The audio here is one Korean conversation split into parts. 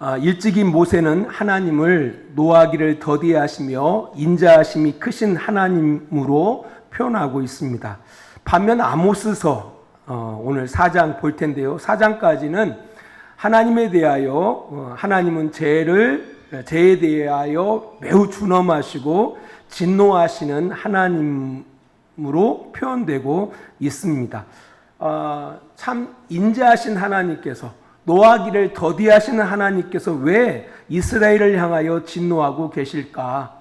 아, 일찍이 모세는 하나님을 노하기를 더디하시며 인자하심이 크신 하나님으로 표현하고 있습니다. 반면 아모스서 어, 오늘 4장 볼 텐데요. 4장까지는 하나님에 대하여 어, 하나님은 죄를 죄에 대하여 매우 준엄하시고 진노하시는 하나님으로 표현되고 있습니다. 어, 참 인자하신 하나님께서 노하기를 더디하시는 하나님께서 왜 이스라엘을 향하여 진노하고 계실까?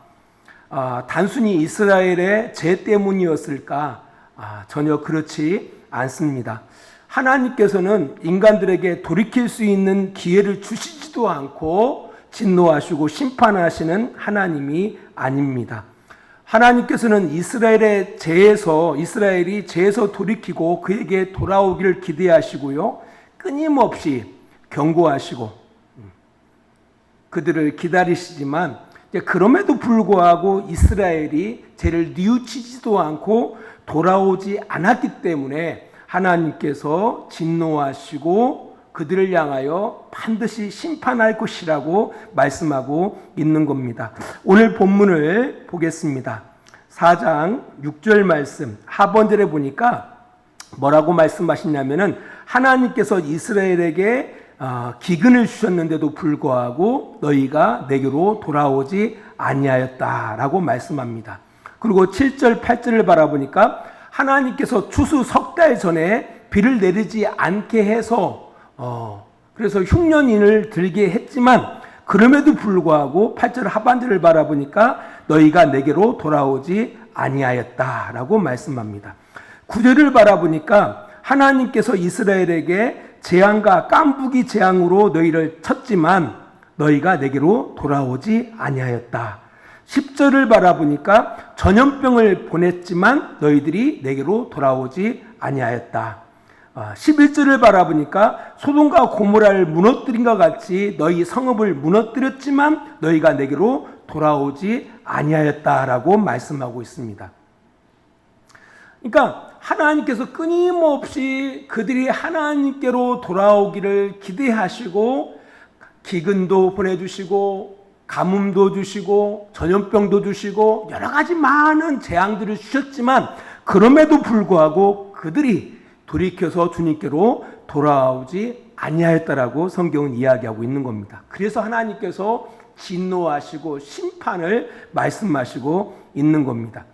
아, 단순히 이스라엘의 죄 때문이었을까? 아, 전혀 그렇지 않습니다. 하나님께서는 인간들에게 돌이킬 수 있는 기회를 주시지도 않고 진노하시고 심판하시는 하나님이 아닙니다. 하나님께서는 이스라엘의 죄에서 이스라엘이 죄에서 돌이키고 그에게 돌아오기를 기대하시고요. 끊임없이 경고하시고 그들을 기다리시지만 그럼에도 불구하고 이스라엘이 죄를 뉘우치지도 않고 돌아오지 않았기 때문에 하나님께서 진노하시고 그들을 향하여 반드시 심판할 것이라고 말씀하고 있는 겁니다. 오늘 본문을 보겠습니다. 4장 6절 말씀 하번절에 보니까 뭐라고 말씀하시냐면은 하나님께서 이스라엘에게 어, 기근을 주셨는데도 불구하고 너희가 내게로 돌아오지 아니하였다라고 말씀합니다. 그리고 7절 8절을 바라보니까 하나님께서 추수 석 달 전에 비를 내리지 않게 해서 어, 그래서 흉년인을 들게 했지만 그럼에도 불구하고 8절 하반절을 바라보니까 너희가 내게로 돌아오지 아니하였다라고 말씀합니다. 9절을 바라보니까 하나님께서 이스라엘에게 재앙과 깐부기 재앙으로 너희를 쳤지만 너희가 내게로 돌아오지 아니하였다. 10절을 바라보니까 전염병을 보냈지만 너희들이 내게로 돌아오지 아니하였다. 11절을 아, 바라보니까 소돔과 고모라를 무너뜨린 것 같이 너희 성읍을 무너뜨렸지만 너희가 내게로 돌아오지 아니하였다라고 말씀하고 있습니다. 그러니까 하나님께서 끊임없이 그들이 하나님께로 돌아오기를 기대하시고 기근도 보내주시고 가뭄도 주시고 전염병도 주시고 여러 가지 많은 재앙들을 주셨지만 그럼에도 불구하고 그들이 돌이켜서 주님께로 돌아오지 아니하였다라고 성경은 이야기하고 있는 겁니다. 그래서 하나님께서 진노하시고 심판을 말씀하시고 있는 겁니다.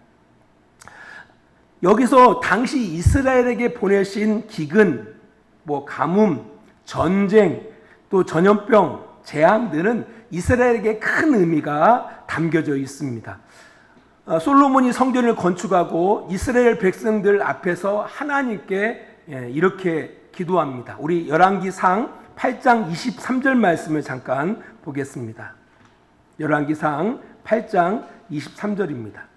여기서 당시 이스라엘에게 보내신 기근, 뭐 가뭄, 전쟁, 또 전염병, 재앙들은 이스라엘에게 큰 의미가 담겨져 있습니다. 어, 솔로몬이 성전을 건축하고 이스라엘 백성들 앞에서 하나님께 예, 이렇게 기도합니다. 우리 열왕기상 8장 23절 말씀을 잠깐 보겠습니다. 열왕기상 8장 23절입니다.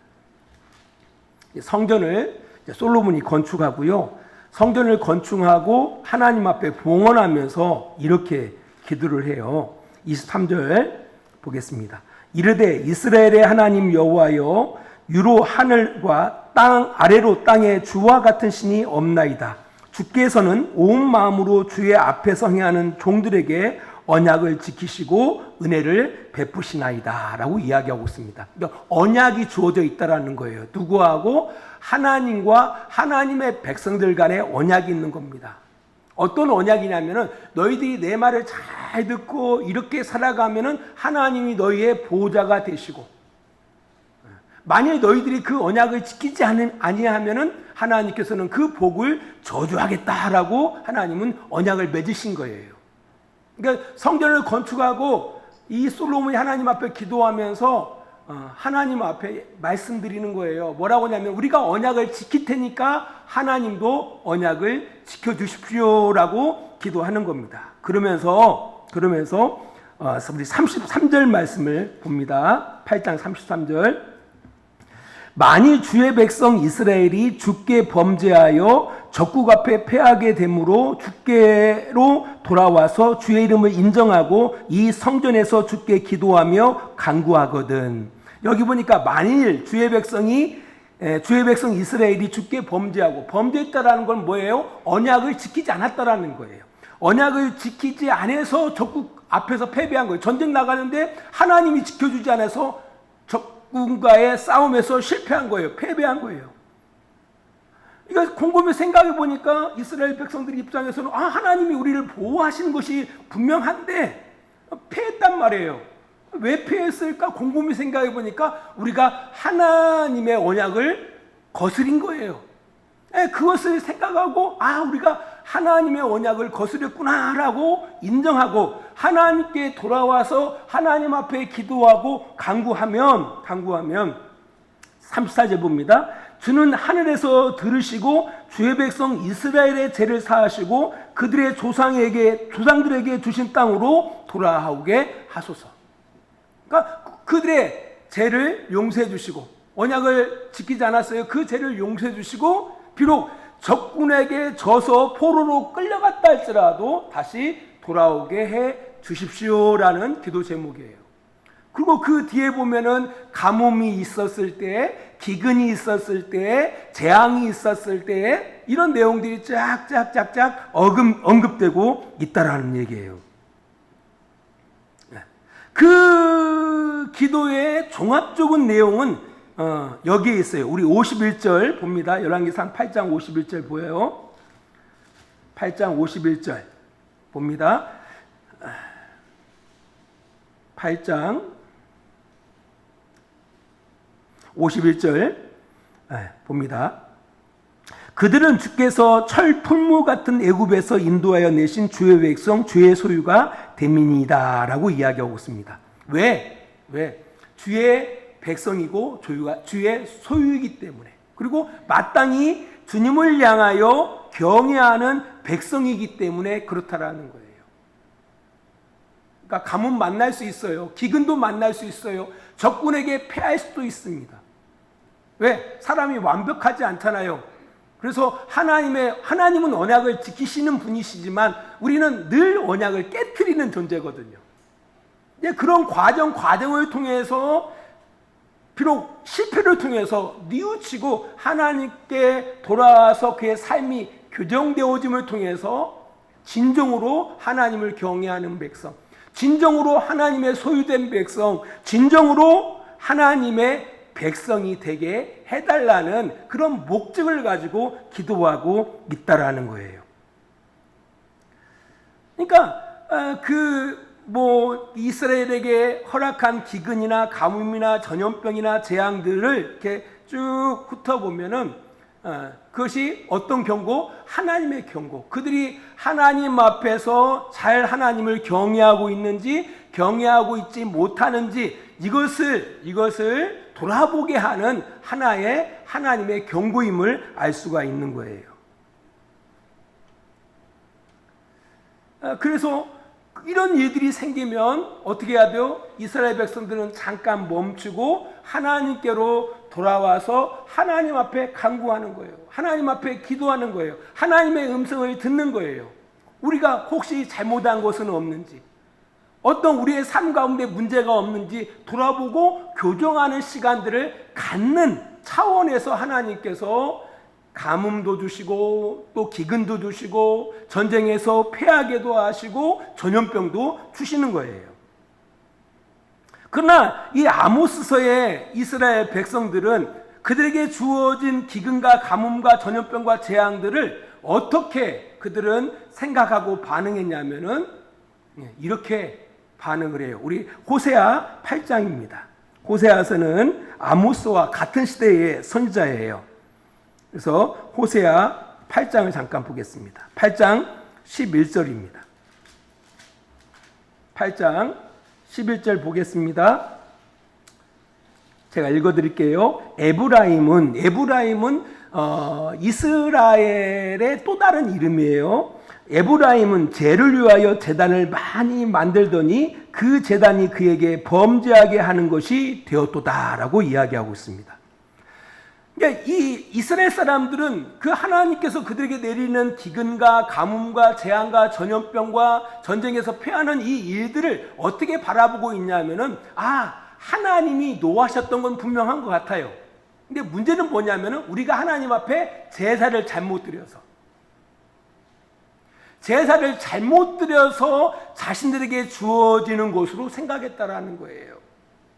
성전을 솔로몬이 건축하고요. 성전을 건축하고 하나님 앞에 봉헌하면서 이렇게 기도를 해요. 23절 보겠습니다. 이르되 이스라엘의 하나님 여호와여 유로 하늘과 땅 아래로 땅에 주와 같은 신이 없나이다. 주께서는 온 마음으로 주의 앞에서 행하는 종들에게 언약을 지키시고 은혜를 베푸시나이다라고 이야기하고 있습니다. 그러니까 언약이 주어져 있다라는 거예요. 누구하고 하나님과 하나님의 백성들 간에 언약이 있는 겁니다. 어떤 언약이냐면은 너희들이 내 말을 잘 듣고 이렇게 살아가면은 하나님이 너희의 보호자가 되시고 만일 너희들이 그 언약을 지키지 아니하면은 하나님께서는 그 복을 저주하겠다라고 하나님은 언약을 맺으신 거예요. 그러니까 성전을 건축하고 이 솔로몬이 하나님 앞에 기도하면서 어, 하나님 앞에 말씀드리는 거예요. 뭐라고 하냐면 우리가 언약을 지킬 테니까 하나님도 언약을 지켜 주십시오라고 기도하는 겁니다. 그러면서 그러면서 어, 우리 33절 말씀을 봅니다. 8장 33절. 만일 주의 백성 이스라엘이 주께 범죄하여 적국 앞에 패하게 되므로 주께로 돌아와서 주의 이름을 인정하고 이 성전에서 주께 기도하며 간구하거든. 여기 보니까 만일 주의 백성이 주의 백성 이스라엘이 주께 범죄하고 범죄했다라는 건 뭐예요? 언약을 지키지 않았다라는 거예요. 언약을 지키지 않아서 적국 앞에서 패배한 거예요. 전쟁 나가는데 하나님이 지켜주지 않아서 적군과의 싸움에서 실패한 거예요. 패배한 거예요. 이거 곰곰이 생각해 보니까 이스라엘 백성들 입장에서는 아 하나님이 우리를 보호하시는 것이 분명한데 패했단 말이에요. 왜 패했을까? 곰곰이 생각해 보니까 우리가 하나님의 언약을 거스린 거예요. 예, 그것을 생각하고 아 우리가 하나님의 언약을 거스렸구나라고 인정하고 하나님께 돌아와서 하나님 앞에 기도하고 간구하면 간구하면 34절 봅니다. 주는 하늘에서 들으시고 주의 백성 이스라엘의 죄를 사하시고 그들의 조상에게 조상들에게 주신 땅으로 돌아오게 하소서. 그러니까 그들의 죄를 용서해 주시고 언약을 지키지 않았어요. 그 죄를 용서해 주시고 비록 적군에게 져서 포로로 끌려갔다 할지라도 다시 돌아오게 해 주십시오라는 기도 제목이에요. 그리고 그 뒤에 보면은 가뭄이 있었을 때, 기근이 있었을 때, 재앙이 있었을 때 이런 내용들이 쫙쫙쫙쫙 언급, 언급되고 있다라는 얘기예요. 네. 그 기도의 종합적인 내용은 어, 여기에 있어요. 우리 51절 봅니다. 열왕기상 8장 51절 보여요. 8장 51절 봅니다. 8장 51절 네, 봅니다. 그들은 주께서 철 풀무 같은 애굽에서 인도하여 내신 주의 백성 주의 소유가 대민이다라고 이야기하고 있습니다. 왜? 왜? 주의 백성이고 조유가 주의 소유이기 때문에 그리고 마땅히 주님을 향하여 경외하는 백성이기 때문에 그렇다라는 거예요. 그러니까 가뭄 만날 수 있어요. 기근도 만날 수 있어요. 적군에게 패할 수도 있습니다. 왜? 사람이 완벽하지 않잖아요. 그래서 하나님의 하나님은 언약을 지키시는 분이시지만 우리는 늘 언약을 깨뜨리는 존재거든요. 그런 과정 과정을 통해서 비록 실패를 통해서 뉘우치고 하나님께 돌아와서 그의 삶이 교정되어짐을 통해서 진정으로 하나님을 경외하는 백성, 진정으로 하나님의 소유된 백성, 진정으로 하나님의 백성이 되게 해달라는 그런 목적을 가지고 기도하고 있다라는 거예요. 그러니까 어, 그 뭐 이스라엘에게 허락한 기근이나 가뭄이나 전염병이나 재앙들을 이렇게 쭉 훑어보면은 어, 그것이 어떤 경고? 하나님의 경고. 그들이 하나님 앞에서 잘 하나님을 경외하고 있는지 경외하고 있지 못하는지 이것을 이것을 돌아보게 하는 하나의 하나님의 경고임을 알 수가 있는 거예요. 아, 그래서 이런 일들이 생기면 어떻게 해야 돼요? 이스라엘 백성들은 잠깐 멈추고 하나님께로 돌아와서 하나님 앞에 간구하는 거예요. 하나님 앞에 기도하는 거예요. 하나님의 음성을 듣는 거예요. 우리가 혹시 잘못한 것은 없는지, 어떤 우리의 삶 가운데 문제가 없는지 돌아보고 교정하는 시간들을 갖는 차원에서 하나님께서 가뭄도 주시고 또 기근도 주시고 전쟁에서 패하게도 하시고 전염병도 주시는 거예요. 그러나 이 아모스서의 이스라엘 백성들은 그들에게 주어진 기근과 가뭄과 전염병과 재앙들을 어떻게 그들은 생각하고 반응했냐면은 이렇게 반응을 해요. 우리 호세아 8장입니다. 호세아서는 아모스와 같은 시대의 선지자예요. 그래서 호세아 8장을 잠깐 보겠습니다. 8장 11절입니다. 8장 11절 보겠습니다. 제가 읽어드릴게요. 에브라임은 에브라임은 어, 이스라엘의 또 다른 이름이에요. 에브라임은 죄를 위하여 재단을 많이 만들더니 그 재단이 그에게 범죄하게 하는 것이 되었도다라고 이야기하고 있습니다. 그러니까 이 이스라엘 사람들은 그 하나님께서 그들에게 내리는 기근과 가뭄과 재앙과 전염병과 전쟁에서 패하는 이 일들을 어떻게 바라보고 있냐면은 아 하나님이 노하셨던 건 분명한 것 같아요. 근데 문제는 뭐냐면은 우리가 하나님 앞에 제사를 잘못 드려서 제사를 잘못 드려서 자신들에게 주어지는 것으로 생각했다라는 거예요.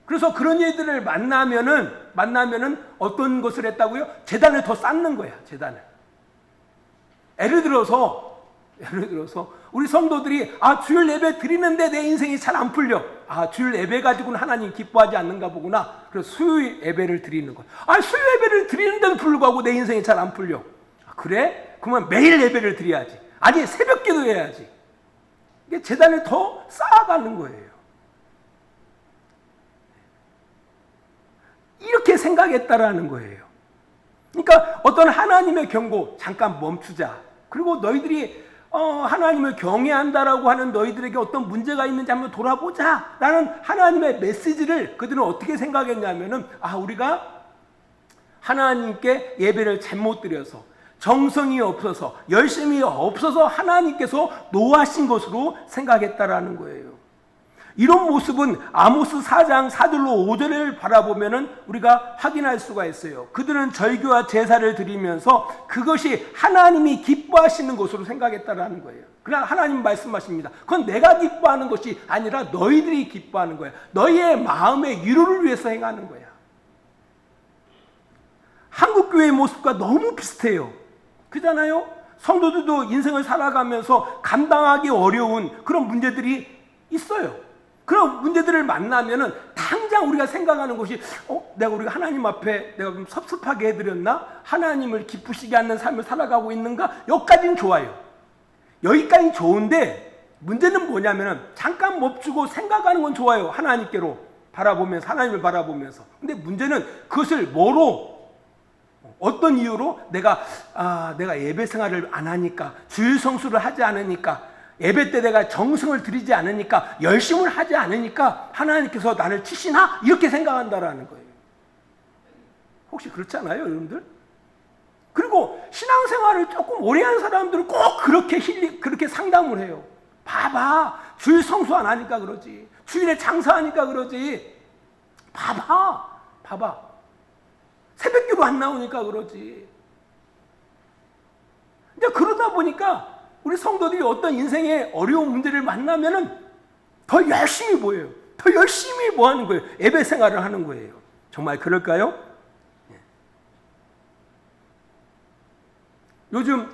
그래서 그런 얘들을 만나면은 만나면은 어떤 것을 했다고요? 재단을 더 쌓는 거야, 재단을. 예를 들어서 예를 들어서 우리 성도들이 아 주일 예배 드리는데 내 인생이 잘 안 풀려. 아 주일 예배 가지고는 하나님 기뻐하지 않는가 보구나. 그래서 수요일 예배를 드리는 거야. 아 수요일 예배를 드리는데도 불구하고 내 인생이 잘 안 풀려. 아, 그래? 그러면 매일 예배를 드려야지. 아니 새벽 기도 해야지. 이게 재단을 더 쌓아가는 거예요. 이렇게 생각했다라는 거예요. 그러니까 어떤 하나님의 경고 잠깐 멈추자. 그리고 너희들이 어, 하나님을 경외한다라고 하는 너희들에게 어떤 문제가 있는지 한번 돌아보자 라는 하나님의 메시지를 그들은 어떻게 생각했냐면은 아 우리가 하나님께 예배를 잘못 드려서 정성이 없어서 열심이 없어서 하나님께서 노하신 것으로 생각했다라는 거예요. 이런 모습은 아모스 4장 4절로 5절을 바라보면은 우리가 확인할 수가 있어요. 그들은 절규와 제사를 드리면서 그것이 하나님이 기뻐하시는 것으로 생각했다라는 거예요. 그러나 하나님 말씀하십니다. 그건 내가 기뻐하는 것이 아니라 너희들이 기뻐하는 거야. 너희의 마음의 위로를 위해서 행하는 거야. 한국 교회의 모습과 너무 비슷해요. 그잖아요. 성도들도 인생을 살아가면서 감당하기 어려운 그런 문제들이 있어요. 그런 문제들을 만나면은 당장 우리가 생각하는 것이 어 내가 우리가 하나님 앞에 내가 좀 섭섭하게 해드렸나? 하나님을 기쁘시게 하는 삶을 살아가고 있는가? 여기까지는 좋아요. 여기까지 좋은데 문제는 뭐냐면은 잠깐 멈추고 생각하는 건 좋아요. 하나님께로 바라보면서 하나님을 바라보면서. 근데 문제는 그것을 뭐로? 어떤 이유로? 내가 아 내가 예배 생활을 안 하니까 주일 성수를 하지 않으니까 예배 때 내가 정성을 들이지 않으니까 열심을 하지 않으니까 하나님께서 나를 치시나 이렇게 생각한다라는 거예요. 혹시 그렇지 않아요, 여러분들? 그리고 신앙생활을 조금 오래 한 사람들은 꼭 그렇게 힐리, 그렇게 상담을 해요. 봐봐. 주일 성수 안 하니까 그러지. 주일에 장사하니까 그러지. 봐봐. 봐봐. 새벽기도 안 나오니까 그러지. 이제 그러다 보니까 우리 성도들이 어떤 인생의 어려운 문제를 만나면은 더 열심히 보여요. 더 열심히 뭐 하는 거예요? 예배 생활을 하는 거예요. 정말 그럴까요? 예. 요즘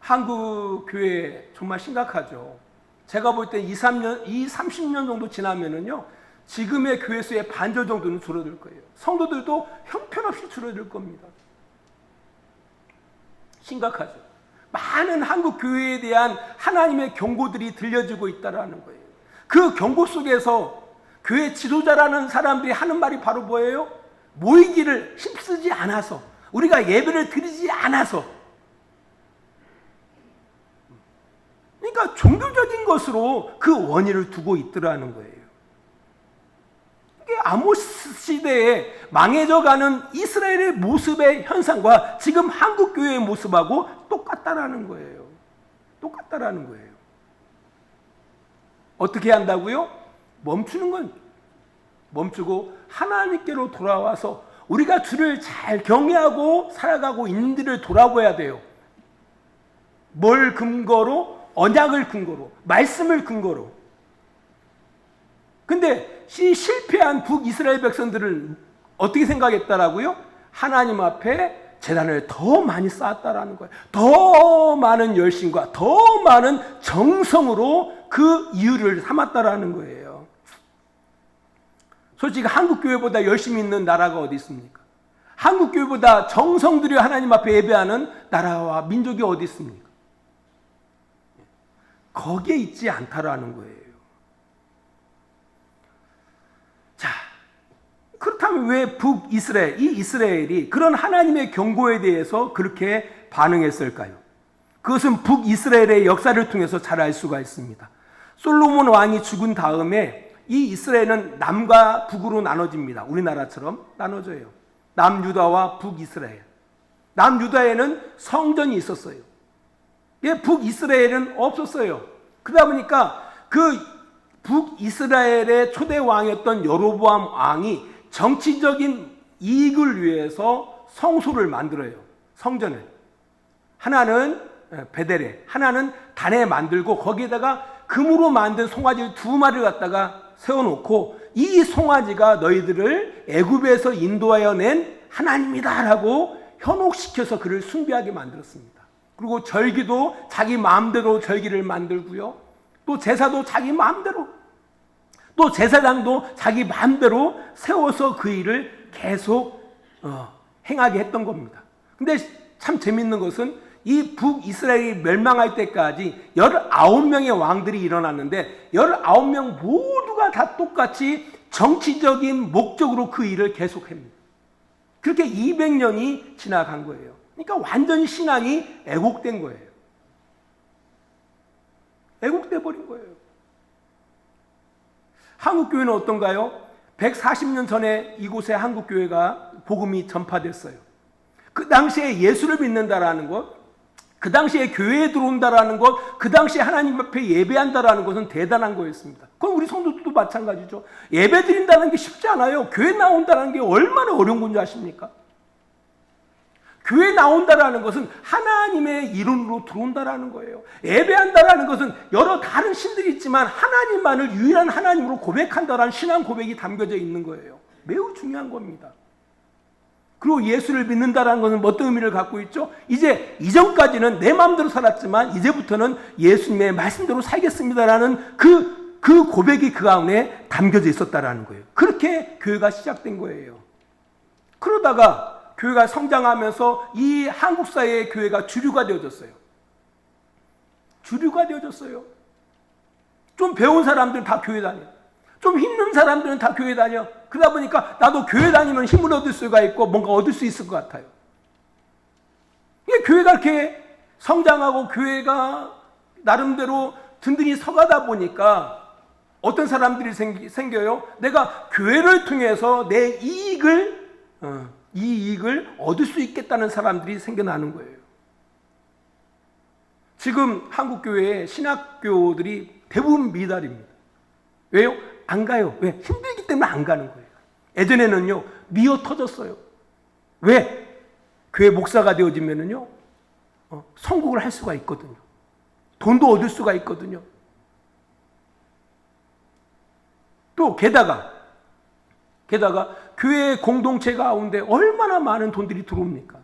한국 교회 정말 심각하죠. 제가 볼 때 2, 3년, 2, 30년 정도 지나면은요, 지금의 교회 수의 반절 정도는 줄어들 거예요. 성도들도 형편없이 줄어들 겁니다. 심각하죠. 많은 한국 교회에 대한 하나님의 경고들이 들려지고 있다라는 거예요. 그 경고 속에서 교회 지도자라는 사람들이 하는 말이 바로 뭐예요? 모이기를 힘쓰지 않아서 우리가 예배를 드리지 않아서 그러니까 종교적인 것으로 그 원인을 두고 있더라는 거예요. 아모스 시대에 망해져가는 이스라엘의 모습의 현상과 지금 한국 교회의 모습하고 똑같다라는 거예요. 똑같다라는 거예요. 어떻게 한다고요? 멈추는 건 멈추고 하나님께로 돌아와서 우리가 주를 잘 경외하고 살아가고 있는지를 돌아봐야 돼요. 뭘 근거로? 언약을 근거로, 말씀을 근거로. 근데 이 실패한 북이스라엘 백성들을 어떻게 생각했다라고요? 하나님 앞에 재단을 더 많이 쌓았다라는 거예요. 더 많은 열심과 더 많은 정성으로 그 이유를 삼았다라는 거예요. 솔직히 한국 교회보다 열심히 있는 나라가 어디 있습니까? 한국 교회보다 정성 들여 하나님 앞에 예배하는 나라와 민족이 어디 있습니까? 거기에 있지 않다라는 거예요. 자, 왜 북이스라엘, 이 이스라엘이 그런 하나님의 경고에 대해서 그렇게 반응했을까요? 그것은 북이스라엘의 역사를 통해서 잘 알 수가 있습니다. 솔로몬 왕이 죽은 다음에 이 이스라엘은 남과 북으로 나눠집니다. 우리나라처럼 나눠져요. 남유다와 북이스라엘. 남유다에는 성전이 있었어요. 예, 북이스라엘은 없었어요. 그러다 보니까 그 북이스라엘의 초대 왕이었던 여로보암 왕이 정치적인 이익을 위해서 성소를 만들어요. 성전을. 하나는 베델에, 하나는 단에 만들고 거기에다가 금으로 만든 송아지 두 마리를 갖다가 세워놓고 이 송아지가 너희들을 애굽에서 인도하여 낸 하나님이다라고 현혹시켜서 그를 숭배하게 만들었습니다. 그리고 절기도 자기 마음대로 절기를 만들고요. 또 제사도 자기 마음대로 또 제사장도 자기 마음대로 세워서 그 일을 계속 어, 행하게 했던 겁니다. 근데 참 재밌는 것은 이 북이스라엘이 멸망할 때까지 19명의 왕들이 일어났는데 19명 모두가 다 똑같이 정치적인 목적으로 그 일을 계속합니다. 그렇게 200년이 지나간 거예요. 그러니까 완전히 신앙이 애곡된 거예요. 애곡돼 버린 거예요. 한국교회는 어떤가요? 140년 전에 이곳에 한국교회가 복음이 전파됐어요. 그 당시에 예수를 믿는다라는 것, 그 당시에 교회에 들어온다라는 것, 그 당시에 하나님 앞에 예배한다라는 것은 대단한 거였습니다. 그건 우리 성도들도 마찬가지죠. 예배 드린다는 게 쉽지 않아요. 교회 나온다는 게 얼마나 어려운 건지 아십니까? 교회 나온다라는 것은 하나님의 이름으로 들어온다라는 거예요. 예배한다라는 것은 여러 다른 신들이 있지만 하나님만을 유일한 하나님으로 고백한다라는 신앙 고백이 담겨져 있는 거예요. 매우 중요한 겁니다. 그리고 예수를 믿는다라는 것은 어떤 의미를 갖고 있죠? 이제 이전까지는 내 마음대로 살았지만 이제부터는 예수님의 말씀대로 살겠습니다라는 그, 그 고백이 그 가운데 담겨져 있었다라는 거예요. 그렇게 교회가 시작된 거예요. 그러다가 교회가 성장하면서 이 한국 사회의 교회가 주류가 되어졌어요. 주류가 되어졌어요. 좀 배운 사람들은 다 교회 다녀. 좀 힘든 사람들은 다 교회 다녀. 그러다 보니까 나도 교회 다니면 힘을 얻을 수가 있고 뭔가 얻을 수 있을 것 같아요. 이게 교회가 이렇게 성장하고 교회가 나름대로 든든히 서가다 보니까 어떤 사람들이 생겨요? 내가 교회를 통해서 내 이익을 어, 이 이익을 얻을 수 있겠다는 사람들이 생겨나는 거예요. 지금 한국 교회의 신학교들이 대부분 미달입니다. 왜요? 안 가요. 왜? 힘들기 때문에 안 가는 거예요. 예전에는요, 미어 터졌어요. 왜? 교회 목사가 되어지면은요, 어, 성국을 할 수가 있거든요. 돈도 얻을 수가 있거든요. 또 게다가 게다가 교회 공동체 가운데 얼마나 많은 돈들이 들어옵니까?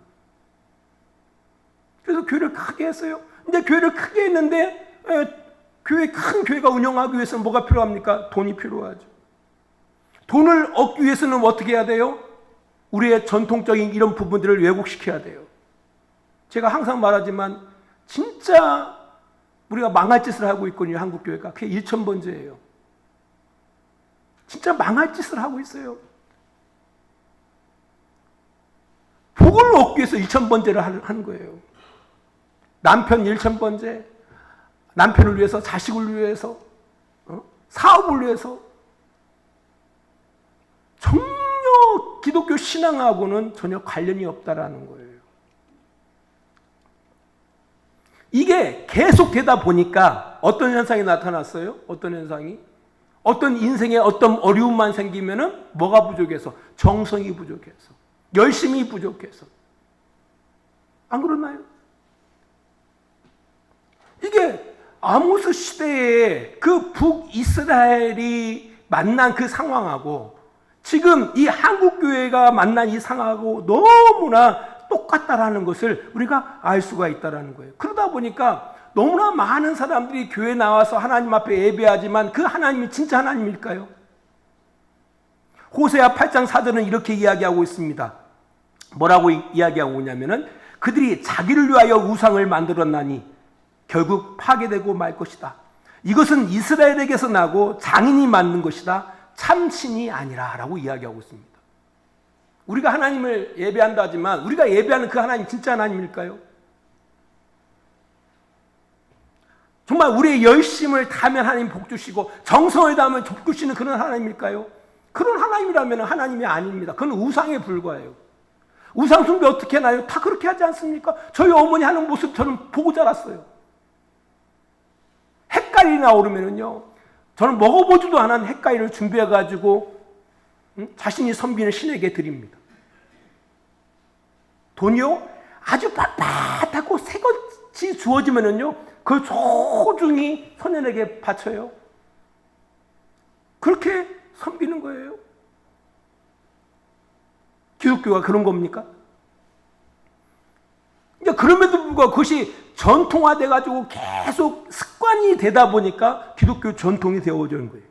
그래서 교회를 크게 했어요. 근데 교회를 크게 했는데 에, 교회 큰 교회가 운영하기 위해서는 뭐가 필요합니까? 돈이 필요하죠. 돈을 얻기 위해서는 어떻게 해야 돼요? 우리의 전통적인 이런 부분들을 왜곡시켜야 돼요. 제가 항상 말하지만 진짜 우리가 망할 짓을 하고 있거든요. 한국 교회가 그게 1천 번째예요. 진짜 망할 짓을 하고 있어요. 복을 얻기 위해서 1천번제를 하는 거예요. 남편 1천번제, 남편을 위해서, 자식을 위해서, 어? 사업을 위해서. 전혀 기독교 신앙하고는 전혀 관련이 없다라는 거예요. 이게 계속 되다 보니까 어떤 현상이 나타났어요? 어떤 현상이? 어떤 인생에 어떤 어려움만 생기면은 뭐가 부족해서? 정성이 부족해서. 열심히 부족해서. 안 그렇나요? 이게 아모스 시대에 그 북이스라엘이 만난 그 상황하고 지금 이 한국교회가 만난 이 상황하고 너무나 똑같다라는 것을 우리가 알 수가 있다라는 거예요. 그러다 보니까 너무나 많은 사람들이 교회 나와서 하나님 앞에 예배하지만 그 하나님이 진짜 하나님일까요? 호세아 8장 4절은 이렇게 이야기하고 있습니다. 뭐라고 이야기하고 있냐면은 그들이 자기를 위하여 우상을 만들었나니 결국 파괴되고 말 것이다. 이것은 이스라엘에게서 나고 장인이 만든 것이다. 참신이 아니라 라고 이야기하고 있습니다. 우리가 하나님을 예배한다 하지만 우리가 예배하는 그 하나님 진짜 하나님일까요? 정말 우리의 열심을 다하면 하나님 복 주시고 정성을 다하면 복 주시는 그런 하나님일까요? 그런 하나님이라면 하나님이 아닙니다. 그건 우상에 불과해요. 우상 숭배 어떻게 하나요? 다 그렇게 하지 않습니까? 저희 어머니 하는 모습 저는 보고 자랐어요. 헷갈이 나오르면은요, 저는 먹어보지도 않은 헷갈이를 준비해가지고 자신이 섬기는 신에게 드립니다. 돈이요? 아주 빳빳하고 새거 꽃이 주어지면은요, 그 소중히 소년에게 바쳐요. 그렇게 섬기는 거예요. 기독교가 그런 겁니까? 이제 그럼에도 불구하고 그것이 전통화돼 가지고 계속 습관이 되다 보니까 기독교 전통이 되어지는 거예요.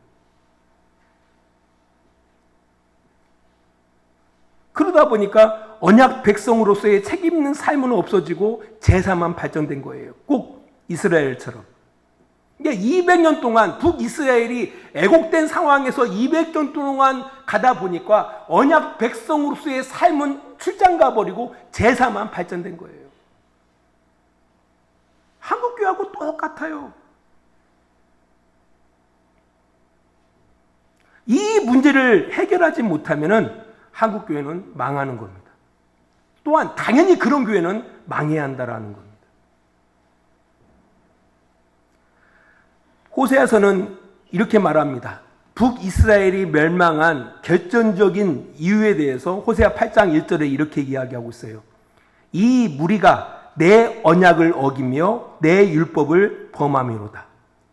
그러다 보니까 언약 백성으로서의 책임 있는 삶은 없어지고 제사만 발전된 거예요. 꼭 이스라엘처럼. 이게 200년 동안 북이스라엘이 애곡된 상황에서 200년 동안 가다 보니까 언약 백성으로서의 삶은 출장 가버리고 제사만 발전된 거예요. 한국교회하고 똑같아요. 이 문제를 해결하지 못하면은 한국교회는 망하는 겁니다. 또한 당연히 그런 교회는 망해야 한다라는 겁니다. 호세아서는 이렇게 말합니다. 북이스라엘이 멸망한 결정적인 이유에 대해서 호세아 8장 1절에 이렇게 이야기하고 있어요. 이 무리가 내 언약을 어기며 내 율법을 범함이로다.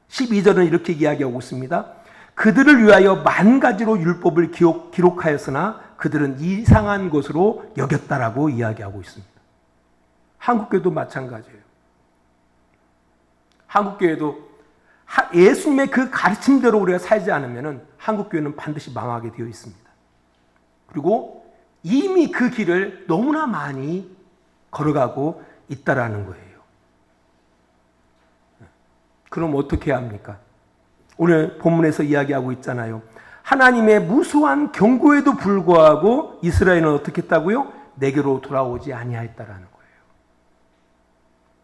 12절은 이렇게 이야기하고 있습니다. 그들을 위하여 만 가지로 율법을 기록, 기록하였으나 그들은 이상한 것으로 여겼다라고 이야기하고 있습니다. 한국교도 마찬가지예요. 한국교회도 예수님의 그 가르침대로 우리가 살지 않으면 한국 교회는 반드시 망하게 되어 있습니다. 그리고 이미 그 길을 너무나 많이 걸어가고 있다라는 거예요. 그럼 어떻게 합니까? 오늘 본문에서 이야기하고 있잖아요. 하나님의 무수한 경고에도 불구하고 이스라엘은 어떻게 했다고요? 내게로 돌아오지 아니하였다라는 거예요.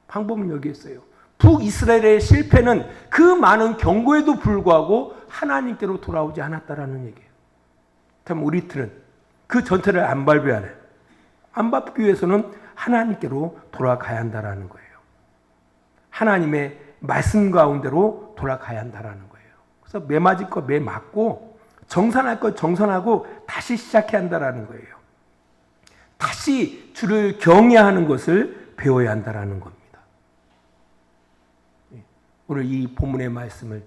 방법은 여기 있어요. 북이스라엘의 실패는 그 많은 경고에도 불구하고 하나님께로 돌아오지 않았다라는 얘기예요. 참 우리들은 그 전체를 안 밟아야 돼. 안 밟기 위해서는 하나님께로 돌아가야 한다라는 거예요. 하나님의 말씀 가운데로 돌아가야 한다라는 거예요. 그래서 매 맞을 거 매 맞고 정산할 거 정산하고 다시 시작해야 한다라는 거예요. 다시 주를 경외하는 것을 배워야 한다라는 겁니다. 오늘 이 본문의 말씀을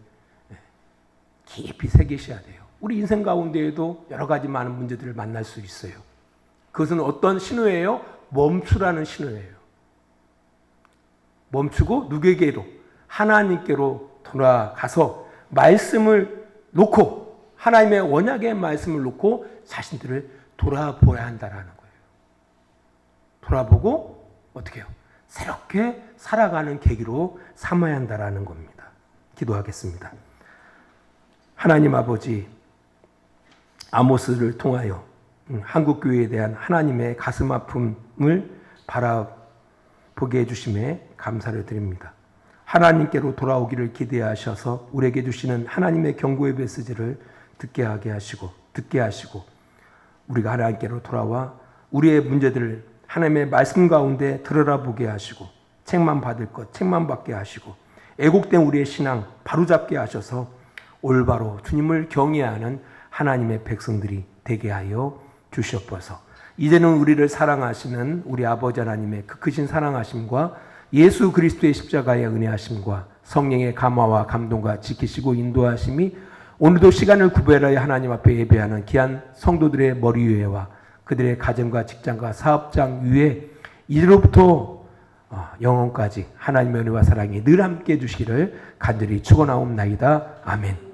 깊이 새기셔야 돼요. 우리 인생 가운데에도 여러 가지 많은 문제들을 만날 수 있어요. 그것은 어떤 신호예요? 멈추라는 신호예요. 멈추고 누구에게로? 하나님께로 돌아가서 말씀을 놓고 하나님의 원약의 말씀을 놓고 자신들을 돌아보야 한다라는 거예요. 돌아보고 어떻게 해요? 새롭게 살아가는 계기로 삼아야 한다라는 겁니다. 기도하겠습니다. 하나님 아버지 아모스를 통하여 음, 한국 교회에 대한 하나님의 가슴 아픔을 바라보게 해 주심에 감사를 드립니다. 하나님께로 돌아오기를 기대하셔서 우리에게 주시는 하나님의 경고의 메시지를 듣게 하게 하시고 듣게 하시고 우리가 하나님께로 돌아와 우리의 문제들을 하나님의 말씀 가운데 들여다보게 하시고 책만 받을 것 책만 받게 하시고 애곡된 우리의 신앙 바로잡게 하셔서 올바로 주님을 경외하는 하나님의 백성들이 되게 하여 주시옵소서. 이제는 우리를 사랑하시는 우리 아버지 하나님의 그 크신 사랑하심과 예수 그리스도의 십자가의 은혜하심과 성령의 감화와 감동과 지키시고 인도하심이 오늘도 시간을 구별하여 하나님 앞에 예배하는 귀한 성도들의 머리 위에와 그들의 가정과 직장과 사업장 위에 이제로부터 어, 영원까지 하나님의 은혜와 사랑이 늘 함께 해주시기를 간절히 축원하옵나이다. 아멘.